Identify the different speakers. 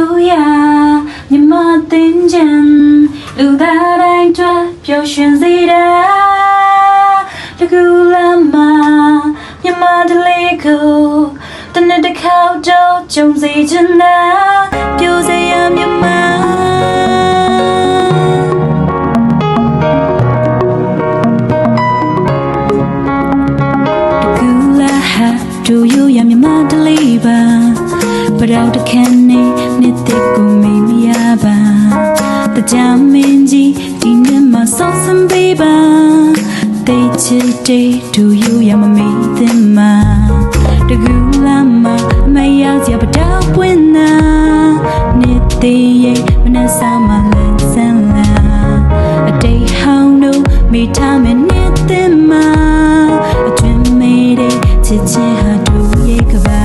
Speaker 1: တို့ရမြမတင်ချင်လူသားတိုင်းတွေ့ပျော်ရွှင်စေတာတကူလာမမြမတလေးကိုတနေ့တစ်ခေါက်တော့ကြုံစေချင်တာပြိုစေရမြမကူလာဟာဒူယူရမြမတလေးပါပရောက်တခန်း ကြမင်းကြီးဒီနေ့မှဆောင်းစံပေးပါ They today do you ရမမေးသင်မှာတကူလာမှာမရောက်ကြပတော့ပွင့်နာနေသေးရဲ့မနှစားမလဲစံလာအတိတ်ဟောင်းတို့မိထားမနေသင်မှာအတွင်မေးတဲ့ချစ်ချင်းဟာတို့ရဲ့ကဘာ